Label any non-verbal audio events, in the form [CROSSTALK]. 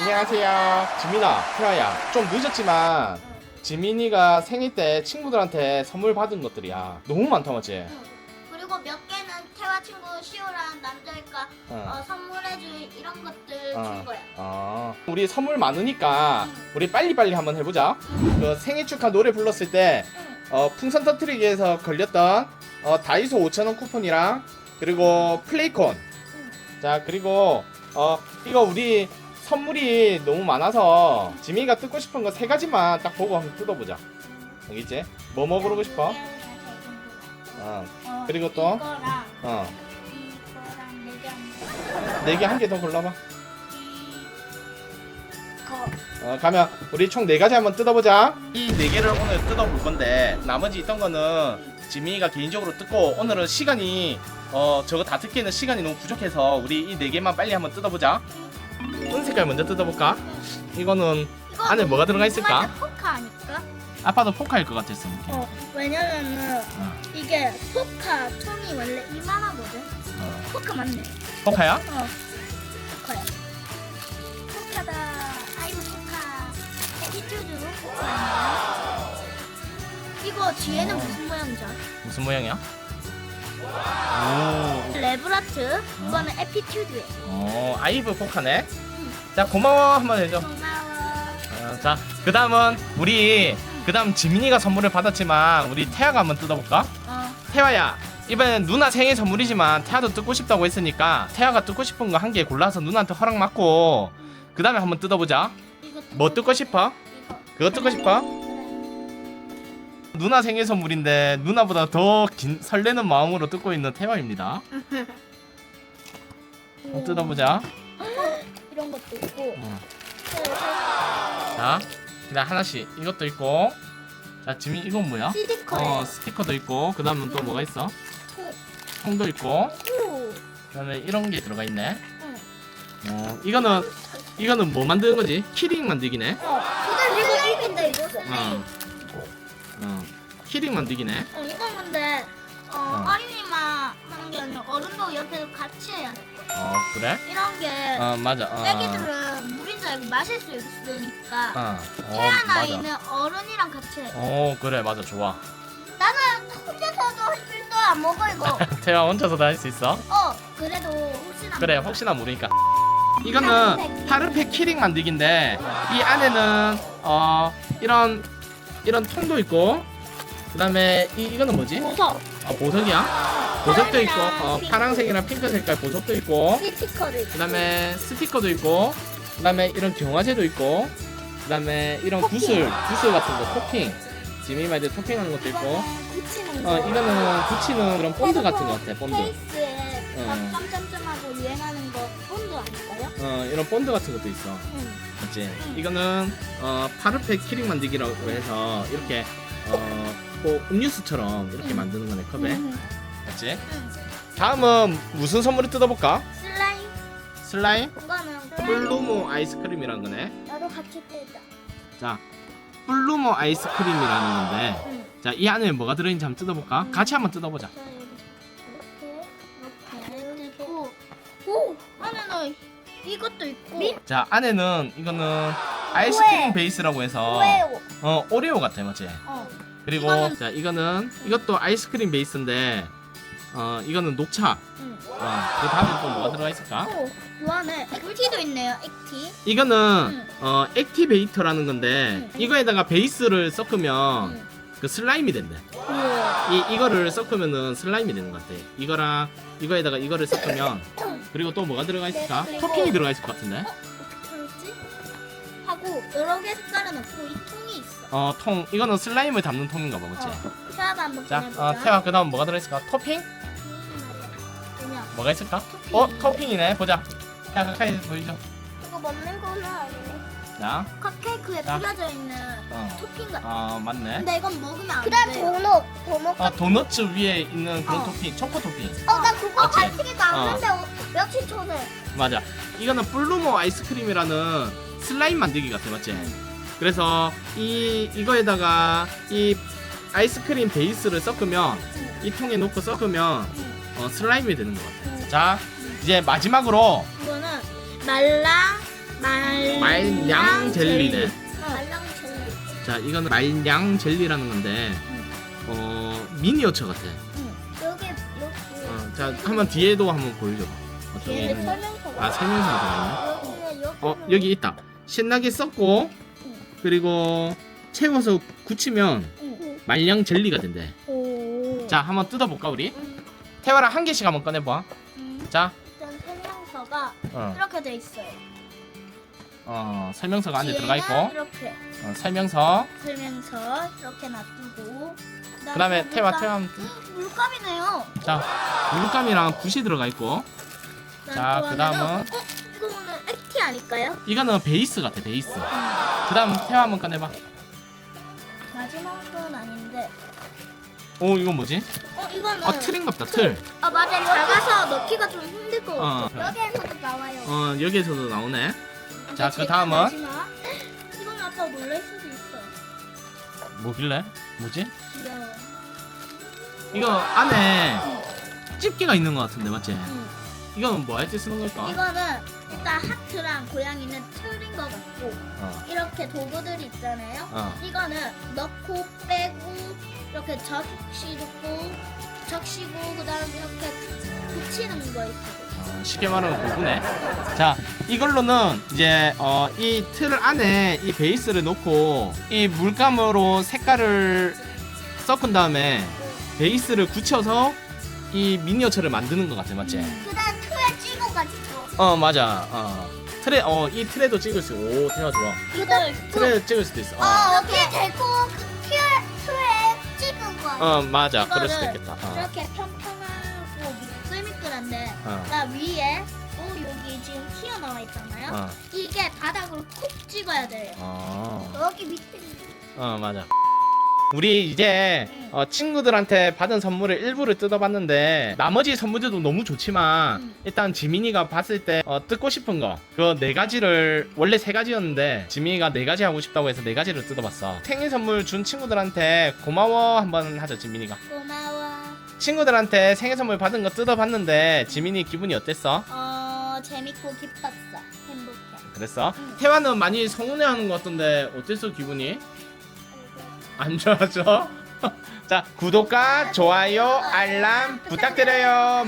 안녕하세요. 지민아, 태아야. 좀 늦었지만 지민이가 생일 때 친구들한테 선물 받은 것들이야. 너무 많다, 맞지? 그리고 몇 개는 태화 친구 시우랑 남자니까 어. 어, 선물해줄 이런 것들 어. 준 거야. 어. 우리 선물 많으니까 우리 빨리빨리 한번 해보자. 그 생일 축하 노래 불렀을 때 어, 풍선 터트리기에서 걸렸던 어, 다이소 5,000원 쿠폰이랑 그리고 플레이콘. 자, 그리고 어, 이거 우리 선물이 너무 많아서 지민이가 뜯고 싶은 거 세 가지만 딱 보고 한번 뜯어보자. 알겠지? 뭐뭐 고르고 싶어? 어. 어, 그리고 또? 이거랑 어. 이거랑 네 개 한네개더 골라봐. 거. 어, 가면 우리 총 네 가지 한번 뜯어보자. 이 네 개를 오늘 뜯어볼 건데 나머지 있던 거는 지민이가 개인적으로 뜯고 오늘은 시간이 어 저거 다 뜯기는 시간이 너무 부족해서 우리 이 네 개만 빨리 한번 뜯어보자. 은 색깔 먼저 뜯어볼까? 이거는 이거 안에 뭐가 들어가 있을까? 포카 아닐까? 아빠도 포카일 것 같았어. 이렇게. 어, 왜냐면은 어. 이게 포카 총이 원래 이만하거든. 어. 포카 맞네. 포카야? 어, 포카야. 포카다. 아이고 포카. 에티튜드로 포카. 이거 뒤에는 어. 무슨 모양이죠? 무슨 모양이야? 오, 레브라트. 이거는 에피튜드에. 어, 아이브 포카네. 자 고마워 한번 해줘. 고마워. 어, 자, 그 다음은 우리 그 다음 지민이가 선물을 받았지만 우리 태아가 한번 뜯어볼까? 어, 태아야, 이번엔 누나 생일 선물이지만 태아도 뜯고 싶다고 했으니까 태아가 뜯고 싶은 거 한 개 골라서 누나한테 허락 받고 그 다음에 한번 뜯어보자. 이거 뭐 뜯고 싶어? 이거. 그거 뜯고 싶어? 누나 생일 선물인데 누나보다 더 긴, 설레는 마음으로 뜯고 있는 태아입니다. [LAUGHS] 한번 뜯어보자. [GASPS] 이런 것도 있고. 어. 자, 그다음 하나씩 이것도 있고. 자, 지민 이건 뭐야? 시디컬. 어, 스티커도 있고. 그다음은 또 뭐가 있어? 통도 있고. 오. 그다음에 이런 게 들어가 있네. 응. 어, 이거는 이거는 뭐 만드는 거지? 키링 만들기네. 어, 이거 슬라임인데 이거. 어. 어. 키링 만들기네. 어, 이건 근데 어, 어. 어 린이만 하는 게 아니라 어른도 옆에 같이 해야 돼. 어, 그래? 이런 게 어, 맞아. 어. 애기들은 물인 줄 알고 마실 수 있으니까 어. 어, 태어나 맞아. 있는 어른이랑 같이 해. 어, 그래. 맞아. 좋아. 나는 혼자서도 할수 있어 안 먹어 이거. [LAUGHS] 태아 혼자서도 할수 있어? 어, 그래도 혹시나. 그래 혹시나 모르니까 이거는 파르페 키링 만들기인데 이 안에는 어 이런 이런 통도 있고 그다음에 이 이거는 뭐지? 무서. 아, 보석이야? 보석도 있고 어, 파란색이랑 핑크 색깔 보석도 있고 스티커를. 그다음에 스티커도 있고 그다음에 이런 경화제도 있고 그다음에 이런 토핑. 구슬 구슬 같은 거 토핑 지미 말대 토핑하는 것도 있고 거. 어 이거는 붙이는 그런 본드 같은 거 같아 본드 페이스에 응. 막 점점점하고 유행하는 거 본드 아닐까요? 어 이런 본드 같은 것도 있어 응. 맞지? 응. 이거는 어, 파르페 키링 만들기라고 해서 이렇게 어, 뭐 음료수처럼 이렇게 응. 만드는 거네 컵에 응. 맞지? 응. 다음은 무슨 선물을 뜯어볼까? 슬라임. 슬라임? 이거는 플루모 아이스크림이라는 거네 나도 같이 뜯자. 자 플루모 아이스크림이라는 건데 응. 자이 안에 뭐가 들어있는지 한번 뜯어볼까? 같이 한번 뜯어보자 자, 이렇게 이렇게 이렇게 있고 오 안에는 이것도 있고 자 안에는 이거는 아이스크림. 베이스라고 해서 오레오. 어 오레오 같아 맞지? 어. 그리고 이거는- 자 이거는 이것도 아이스크림 베이스인데 어 이거는 녹차 응. 어, 그 다음에 또 뭐가 들어가 있을까? 오, 요 안에 액티도 있네요. 액티. 이거는 응. 어, 액티베이터라는 건데 응. 이거에다가 베이스를 섞으면 응. 그 슬라임이 된대. 우와. 이 이거를 섞으면은 슬라임이 되는 것 같아. 이거랑 이거에다가 이거를 섞으면 그리고 또 뭐가 들어가 있을까? 네, 그리고- 토핑이 들어가 있을 것 같은데. 여러 개 색깔은 없고 이 통이 있어. 어, 통 이거는 슬라임을 담는 통인가 봐, 그렇지? 어. 태아가 한번 자. 어, 태화 그 다음 뭐가 들어 있을까? 토핑? 그냥 뭐가 있을까? 토핑. 어, 토핑이네. 보자. 자, 가까이 보이죠? 이거 먹는 거나 아니네. 자, 컵케이크에 자. 뿌려져 있는 어, 토핑 같아. 어 맞네. 근데 이건 먹으면 안 돼. 그래 도넛 도넛. 어, 도너츠 위에 있는 그런 어. 토핑, 초코 토핑. 어나 그거 맞지? 가지고 나왔는데 어. 며칠 전에. 맞아. 이거는 플루모 아이스크림이라는 슬라임 만들기 같아, 맞지? 그래서 이 이거에다가 이 아이스크림 베이스를 섞으면 이 통에 넣고 섞으면 어, 슬라임이 되는 것 같아. 자, 이제 마지막으로 이거는 말랑 말 말량 젤리네. 말랑 젤리. 자, 이거는 말량 젤리라는 건데, 어, 미니어처 같아. 여기 여기 어, 자, 한번 뒤에도 한번 보여줘봐. 어떤 게 뒤에 있는지. 설명서가. 아, 설명서가 있네. 여기에 여기. 어, 여기 있다. 신나게 섞고, 그리고 채워서 굳히면 응. 말량 젤리가 된대. 오. 자, 한번 뜯어볼까, 우리? 태화랑 한 개씩 한번 꺼내봐. 음, 자, 일단 설명서가 어, 이렇게 돼 있어요. 어, 설명서가 안에 들어가 뒤에는 있고, 이렇게 어, 설명서. 설명서 이렇게 놔두고. 그 다음에 그다음에 태화, 태화. 물감이네요. 자, 물감이랑 붓이 들어가 있고, 자, 그 그다음은- 액티 아닐까요? 이거는 베이스 같아, 베이스. 그 다음 태화 한번 꺼내봐. 마지막은 아닌데. 오, 이건 뭐지? 어 이거는. 아, 틀인갑다, 틀. 아 맞아 작아서 넣기가 좀 힘들 것 어. 같아. 여기에서도 나와요. 어, 여기에서도 나오네. 자, 근데 그 다음은? 마지막. [LAUGHS] 이건 아빠 놀랄 수도 있어. 뭐길래? 뭐지? 귀여워. 이거 안에 집게가 있는 것 같은데, 맞지? 응. 이거는 뭐할 때 쓰는 걸까? 이거는 일단 하트랑 고양이는 틀인 것 같고 어, 이렇게 도구들이 있잖아요. 어. 이거는 넣고 빼고 이렇게 적시고 적시고 그다음에 이렇게 붙이는 거 있어요. 어, 쉽게 말하면 도구네. 자, 이걸로는 이제 어, 이 틀 안에 이 베이스를 놓고 이 물감으로 색깔을 섞은 다음에 베이스를 굳혀서 이 미니어처를 만드는 것 같아, 맞지? 그다음 틀에 찍어가지고 어, 맞아. 어. 틀에 어, 이 틀에도 찍을 수. 오, 대화 좋아. 그다음 틀에 찍을 수도 있어. 어, 어 여기에 대고 그 틀에 찍은 거야. 어 맞아. 그럴 수도 있겠다. 어. 이렇게 평평하고 미끌미끌한데 어. 나 위에 또 여기 지금 튀어나와 있잖아요. 어. 이게 바닥으로 콕 찍어야 돼요. 어. 여기 밑에 어 맞아. 우리 이제 어, 친구들한테 받은 선물을 일부를 뜯어봤는데 나머지 선물들도 너무 좋지만 음. 일단 지민이가 봤을 때 어, 뜯고 싶은 거그네 가지를 원래 세 가지였는데 지민이가 네 가지 하고 싶다고 해서 네 가지를 뜯어봤어. 생일 선물 준 친구들한테 고마워 한번 하자 지민이가. 고마워. 친구들한테 생일 선물 받은 거 뜯어봤는데 지민이 기분이 어땠어? 어 재밌고 기뻤어. 행복해. 그랬어? 응. 태화는 많이 서운해하는 것 같던데 어땠어 기분이? 안 좋아져? [LAUGHS] 자 구독과 좋아요 알람 부탁드려요